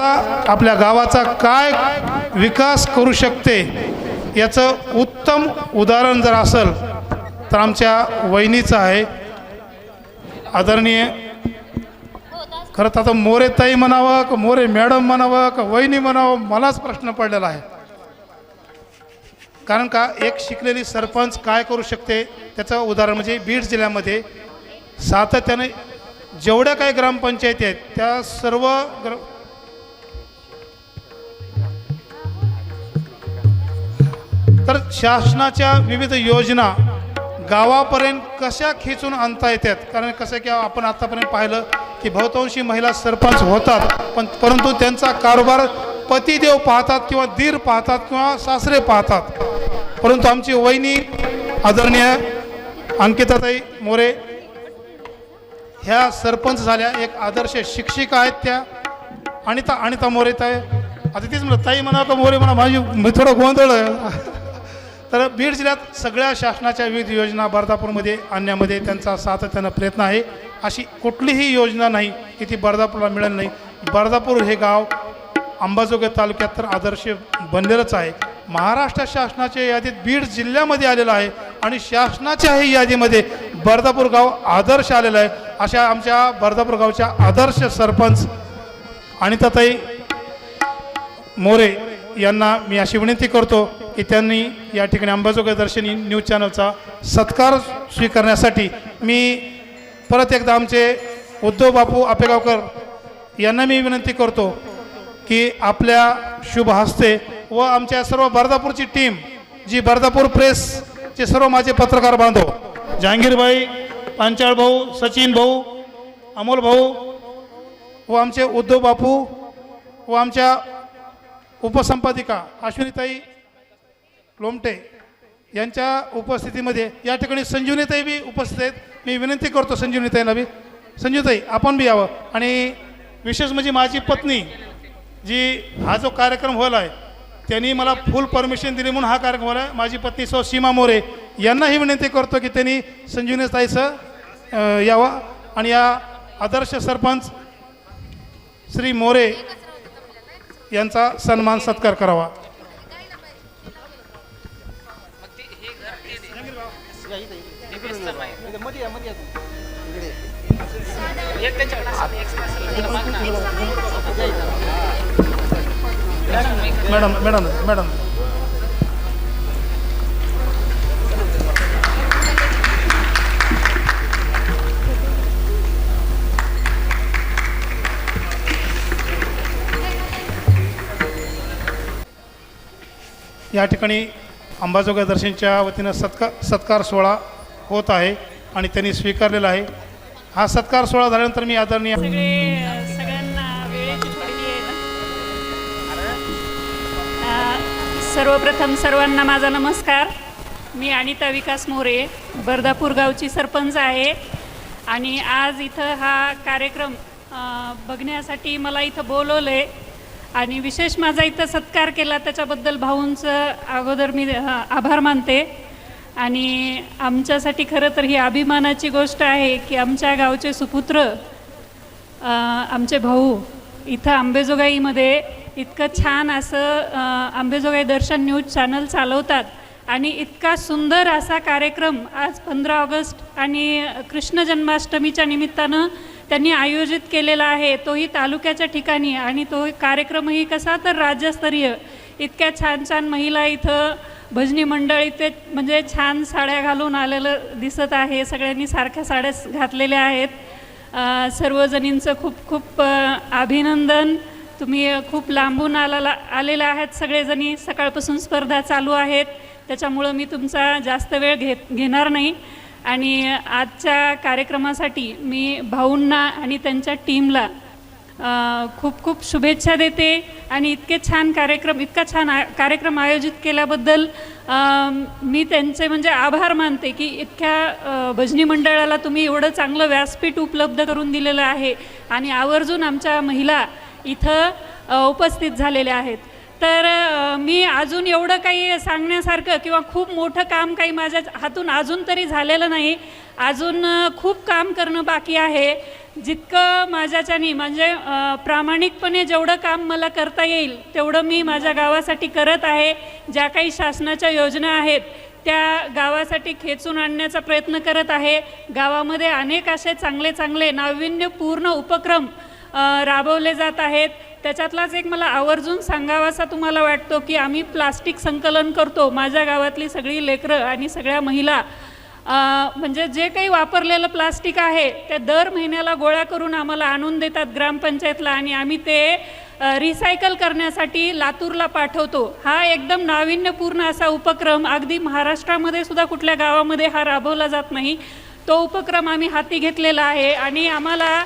आपल्या गावाचा काय विकास करू शकते याचं उत्तम उदाहरण जर असेल तर आमच्या वहिनीचं आहे. आदरणीय खरं तर आता मोरे ताई म्हणावं का मोरे मॅडम म्हणावं का वहिनी म्हणावं मलाच प्रश्न पडलेला आहे. कारण का एक शिकलेली सरपंच काय करू शकते त्याचं उदाहरण म्हणजे बीड जिल्ह्यामध्ये सातत्याने जेवढ्या काही ग्रामपंचायती आहेत त्या सर्व ग्र तर शासनाच्या विविध योजना गावापर्यंत कशा खेचून आणता येतात? कारण कसं आहे की आपण आतापर्यंत पाहिलं की बहुतांशी महिला सरपंच होतात पण परंतु त्यांचा कारभार पतिदेव पाहतात किंवा दीर पाहतात किंवा सासरे पाहतात. परंतु आमची वहिनी आदरणीय अंकिताताई मोरे ह्या सरपंच झाल्या एक आदर्श शिक्षिका आहेत त्या अनिता अनिता मोरे ताई. आता तीच म्हणत ताई म्हणा का मोरे म्हणा माझी मी थोडं गोंधळ आहे. तर बीड जिल्ह्यात सगळ्या शासनाच्या विविध योजना बर्दापूरमध्ये आणण्यामध्ये त्यांचा सातत्यानं प्रयत्न आहे. अशी कुठलीही योजना नाही की ती बर्दापूरला मिळेल नाही. बर्दापूर हे गाव अंबाजोगाई तालुक्यात तर आदर्श बनलेलंच आहे. महाराष्ट्र शासनाच्या यादीत बीड जिल्ह्यामध्ये आलेलं आहे आणि शासनाच्याही यादीमध्ये बर्दापूर गाव आदर्श आलेलं आहे. अशा आमच्या बर्दापूर गावच्या आदर्श सरपंच अनिताताई मोरे यांना मी अशी विनंती करतो की त्यांनी या ठिकाणी अंबाजोगाई दर्शनी न्यूज चॅनलचा सत्कार स्वीकारण्यासाठी मी परत एकदा आमचे उद्धव बापू आपेगावकर यांना मी विनंती करतो की आपल्या शुभ हस्ते व आमच्या सर्व बर्दापूरची टीम जी बर्दापूर प्रेसचे सर्व माझे पत्रकार बांधव जहांगीरभाई पांचाळ भाऊ सचिन भाऊ अमोल भाऊ व आमचे उद्धव बापू व आमच्या उपसंपादिका अश्विनीताई लोमटे यांच्या उपस्थितीमध्ये या ठिकाणी संजीवनीताई बी उपस्थित आहेत. मी विनंती करतो संजीवनीताईला बी. संजीवताई आपण बी यावं. आणि विशेष म्हणजे माझी पत्नी जी हा जो कार्यक्रम व्हायला आहे त्यांनी मला फुल परमिशन दिली म्हणून हा कार्यक्रम व्हायला आहे. माझी पत्नी सौ सीमा मोरे यांनाही विनंती करतो की त्यांनी संजीवनीताईचं यावं. आणि या आदर्श सरपंच श्री मोरे यांचा सन्मान सत्कार करावा. Madam madam madam. या ठिकाणी अंबाजोगाई दर्शनच्या वतीनं सत्कार सत्कार सोहळा होत आहे आणि त्यांनी स्वीकारलेला आहे. हा सत्कार सोहळा झाल्यानंतर मी आदरणीय सगळ्यांना सर्वप्रथम सर्वांना माझा नमस्कार. मी अनिता विकास मोरे बर्दापूर गावची सरपंच आहे. आणि आज इथं हा कार्यक्रम बघण्यासाठी मला इथं बोलवलं आहे आणि विशेष माझा इथं सत्कार केला त्याच्याबद्दल भाऊंचं अगोदर मी आभार मानते. आणि आमच्यासाठी खरं तर ही अभिमानाची गोष्ट आहे की आमच्या गावचे सुपुत्र आमचे भाऊ इथं आंबेजोगाईमध्ये इतकं छान असं आंबेजोगाई दर्शन न्यूज चॅनल चालवतात. आणि इतका सुंदर असा कार्यक्रम आज पंधरा ऑगस्ट आणि कृष्ण जन्माष्टमीच्या निमित्तानं त्यांनी आयोजित केलेला आहे. तोही तालुक्याच्या ठिकाणी आणि तो कार्यक्रमही कसा तर राज्यस्तरीय इतक्या छान छान महिला इथं भजनी मंडळ इथे म्हणजे छान साड्या घालून आलेलं दिसत आहे. सगळ्यांनी सारख्या साड्या घातलेल्या आहेत. सर्वजणींचं खूप खूप अभिनंदन. तुम्ही खूप लांबून आला आलेल्या आहात सगळेजणी. सकाळपासून स्पर्धा चालू आहेत. त्याच्यामुळं मी तुमचा जास्त वेळ घेत घेणार नाही. आणि आजच्या कार्यक्रमासाठी मी भाऊंना आणि त्यांच्या टीमला खूप खूप शुभेच्छा देते. आणि इतके छान कार्यक्रम इतका छान कार्यक्रम आयोजित केल्याबद्दल मी त्यांचे म्हणजे आभार मानते की इतक्या भजनी मंडळाला तुम्ही एवढं चांगलं व्यासपीठ उपलब्ध करून दिलेलं आहे. आणि आवर्जून आमच्या महिला इथं उपस्थित झालेल्या आहेत. तर मी अजून एवढं काही सांगण्यासारखं किंवा खूप मोठं काम काही माझ्या हातून अजून तरी झालेलं नाही. अजून खूप काम करणं बाकी आहे. जितकं माझ्याच्यानी म्हणजे प्रामाणिकपणे जेवढं काम मला करता येईल तेवढं मी माझ्या गावासाठी करत आहे. ज्या काही शासनाच्या योजना आहेत त्या गावासाठी खेचून आणण्याचा प्रयत्न करत आहे. गावामध्ये अनेक असे चांगले चांगले नाविन्यपूर्ण उपक्रम राबवले जात आहेत. त्याच्यातलाच एक मला आवर्जून सांगावासा तुम्हाला वाटतो की आम्ही प्लास्टिक संकलन करतो. माझ्या गावातली सगळी लेकरं आणि सगळ्या महिला म्हणजे जे काही वापरलेलं प्लास्टिक आहे ते दर महिन्याला गोळा करून आम्हाला आणून देतात ग्रामपंचायतला आणि आम्ही ते रिसायकल करण्यासाठी लातूरला पाठवतो. हा एकदम नाविन्यपूर्ण असा उपक्रम अगदी महाराष्ट्रामध्ये सुद्धा कुठल्या गावामध्ये हा राबवला जात नाही. तो उपक्रम आम्ही हाती घेतलेला आहे आणि आम्हाला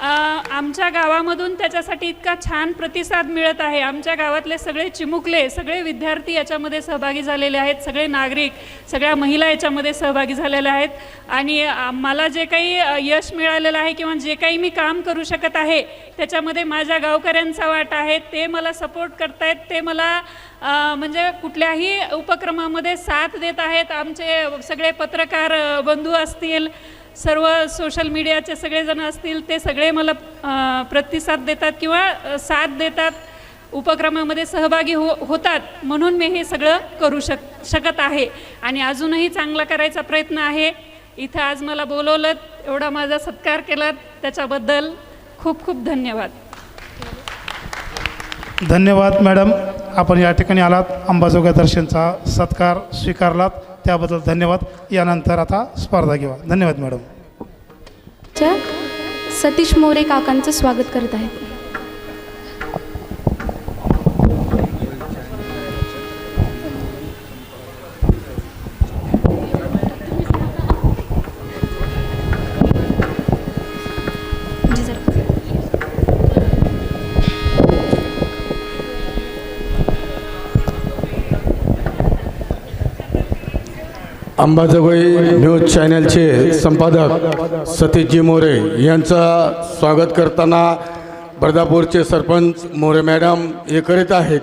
आमच्या गावामधून त्याच्यासाठी इतका छान प्रतिसाद मिळत आहे. आमच्या गावातले सगळे चिमुकले सगळे विद्यार्थी याच्यामध्ये सहभागी झालेले आहेत. सगळे नागरिक सगळ्या महिला याच्यामध्ये सहभागी झालेल्या आहेत. आणि मला जे काही यश मिळालेलं आहे किंवा जे काही मी काम करू शकत आहे त्याच्यामध्ये माझ्या गावकऱ्यांचा वाटा आहे. ते मला सपोर्ट करतायत. ते मला म्हणजे कुठल्याही उपक्रमामध्ये साथ देत आहेत. आमचे सगळे पत्रकार बंधू असतील सर्व सोशल मीडियाचे सगळेजण असतील ते सगळे मला प्रतिसाद देतात किंवा साथ देतात उपक्रमामध्ये सहभागी हो होतात म्हणून मी हे सगळं करू शक शकत आहे. आणि अजूनही चांगला करायचा प्रयत्न आहे. इथं आज मला बोलवलं एवढा माझा सत्कार केलात त्याच्याबद्दल खूप खूप धन्यवाद. धन्यवाद मॅडम. आपण या ठिकाणी आलात. अंबाजोगाई दर्शनचा सत्कार स्वीकारलात. त्याबद्दल धन्यवाद. यानंतर आता स्पर्धा घेऊ धन्यवाद मॅडम. सतीश मोरे काकांचं स्वागत करत आहेत. अंबाजोगाई न्यूज चॅनलचे संपादक सतीशजी मोरे यांचं स्वागत करताना बर्दापूरचे सरपंच मोरे मॅडम हे करीत आहेत.